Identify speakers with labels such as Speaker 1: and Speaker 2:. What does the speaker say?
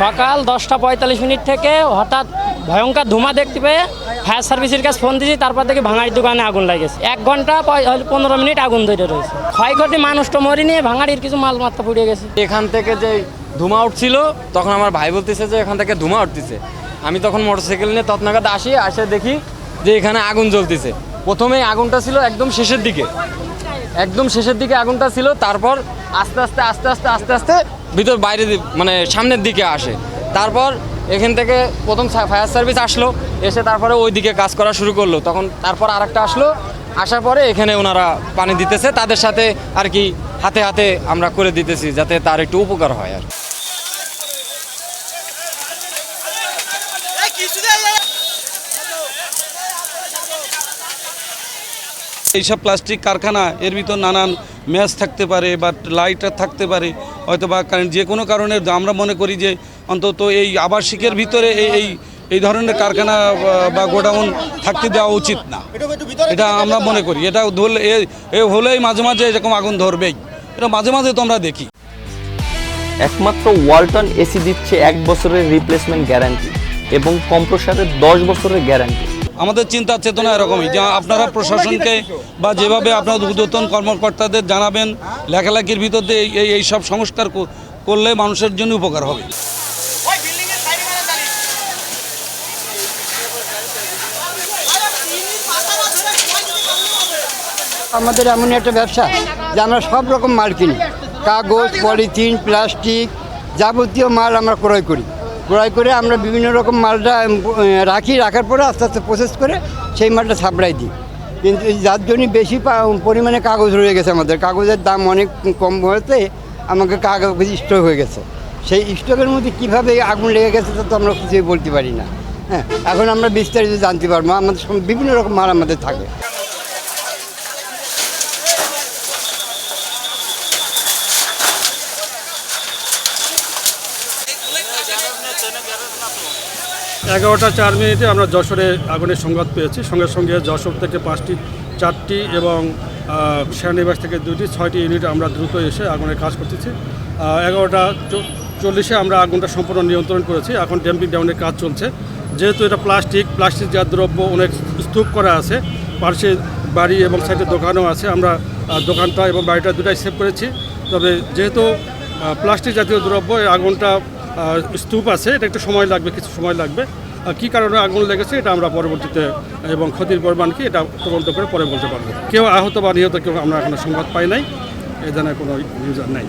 Speaker 1: সকাল দশটা পঁয়তাল্লিশ মিনিট থেকে হঠাৎ ভয়ঙ্কর ধুমা দেখতে পেয়ে ফায়ার সার্ভিসের কাছে ফোন দিয়েছি, তারপর থেকে ভাঙাড়ির দোকানে আগুন লাগেছে। এক ঘণ্টা পনেরো মিনিট আগুন ধরে রয়েছে। ক্ষয়ক্ষতি মানুষটা মরিনি, ভাঙাড়ির কিছু মাল মাত্রা পুড়িয়ে গেছে।
Speaker 2: এখান থেকে যে ধোঁয়া উঠছিল, তখন আমার ভাই বলতেছে যে এখান থেকে ধোঁয়া উঠতেছে। আমি তখন মোটরসাইকেল নিয়ে তৎনাগাদ আসি, আসে দেখি যে এখানে আগুন জ্বলতেছে। প্রথমে আগুনটা ছিল একদম শেষের দিকে। একদম শেষের দিকে আগুনটা ছিল, তারপর আস্তে আস্তে আস্তে আস্তে আস্তে আস্তে ভিতর বাইরে মানে সামনের দিকে আসে। তারপর এখান থেকে প্রথম ফায়ার সার্ভিস আসলো, এসে তারপরে ওই দিকে কাজ করা শুরু করল। তখন তারপর আরেকটা আসলো, আসার পরে এখানে ওনারা পানি দিতেছে, তাদের সাথে আর কি হাতে হাতে আমরা করে দিতেছি, যাতে তার একটু উপকার হয় আর কি।
Speaker 3: এইসব প্লাস্টিক কারখানা, এর ভিতর নানান ম্যাচ থাকতে পারে বা লাইটার থাকতে পারে হয়তো বা যে কোনো কারণে আমরা মনে করি যে অন্তত এই আবাসিকের ভিতরে এই এই ধরনের কারখানা বা- গোডাউন থাকতে দেওয়া উচিত না। এটা আমরা মনে করি। এটা ধরলে, এ হলেই মাঝে মাঝে এরকম আগুন ধরবেই। এটা মাঝে মাঝে তো আমরা দেখি।
Speaker 4: একমাত্র ওয়ালটন এসি দিচ্ছে এক বছরের রিপ্লেসমেন্ট গ্যারান্টি এবং কম্প্রসারের দশ বছরের গ্যারান্টি।
Speaker 3: আমাদের চিন্তা চেতনা এরকমই। যে আপনারা প্রশাসনকে বা যেভাবে আপনার ঊর্ধ্বতন কর্মকর্তাদের জানাবেন লেখালেখির ভিতর দিয়ে এই- এই এই সব সংস্কার কর- করলে মানুষের জন্য উপকার হবে।
Speaker 5: আমাদের এমন একটা ব্যবসা যে আমরা সব রকম মাল কিনি। কাগজ পলিথিন প্লাস্টিক যাবতীয় মাল আমরা ক্রয় করি। ক্রয় করে আমরা বিভিন্ন রকম মালটা রাখি, রাখার পরে আস্তে আস্তে প্রসেস করে সেই মালটা সাপ্লাই দিই। কিন্তু যার জন্য বেশি পরিমাণে কাগজ রয়ে গেছে আমাদের। কাগজের দাম অনেক কম হয়েছে, আমাকে কাগজ স্টক হয়ে গেছে। সেই স্টকের মধ্যে কীভাবে আগুন লেগে গেছে তা তো আমরা কিছুই বলতে পারি না। হ্যাঁ এখন আমরা বিস্তারিত জানতে পারব। আমাদের বিভিন্ন রকম মাল আমাদের থাকে।
Speaker 6: এগারোটা চার মিনিটে আমরা যশোরে আগুনের সংবাদ পেয়েছি। সঙ্গে সঙ্গে যশোর থেকে পাঁচটি, চারটি এবং সেনানিবাস থেকে দুটি ছয়টি ইউনিট আমরা দ্রুত এসে আগুনের কাজ করতেছি। এগারোটা চল্লিশে আমরা আগুনটা সম্পূর্ণ নিয়ন্ত্রণ করেছি। এখন ড্যাম্পিং ডাউনের কাজ চলছে। যেহেতু এটা প্লাস্টিক প্লাস্টিক জাত দ্রব্য অনেক স্তূপ করা আছে পার্শ্বে বাড়ি এবং সাইডে দোকানও আছে। আমরা দোকানটা এবং বাড়িটা দুটাই সেভ করেছি। তবে যেহেতু প্লাস্টিক জাতীয় দ্রব্য আগুনটা স্তূপ আছে, এটা একটু সময় লাগবে, কিছু সময় লাগবে। কী কারণে আগুন লেগেছে এটা আমরা পরবর্তীতে, এবং ক্ষতির পরিমাণ কি এটা তদন্ত করে পরে বলতে পারব। কেউ আহত বা নিহত কেউ আমরা এখনও সংবাদ পাই নাই, এ ধরনের কোনো নিউজ নাই।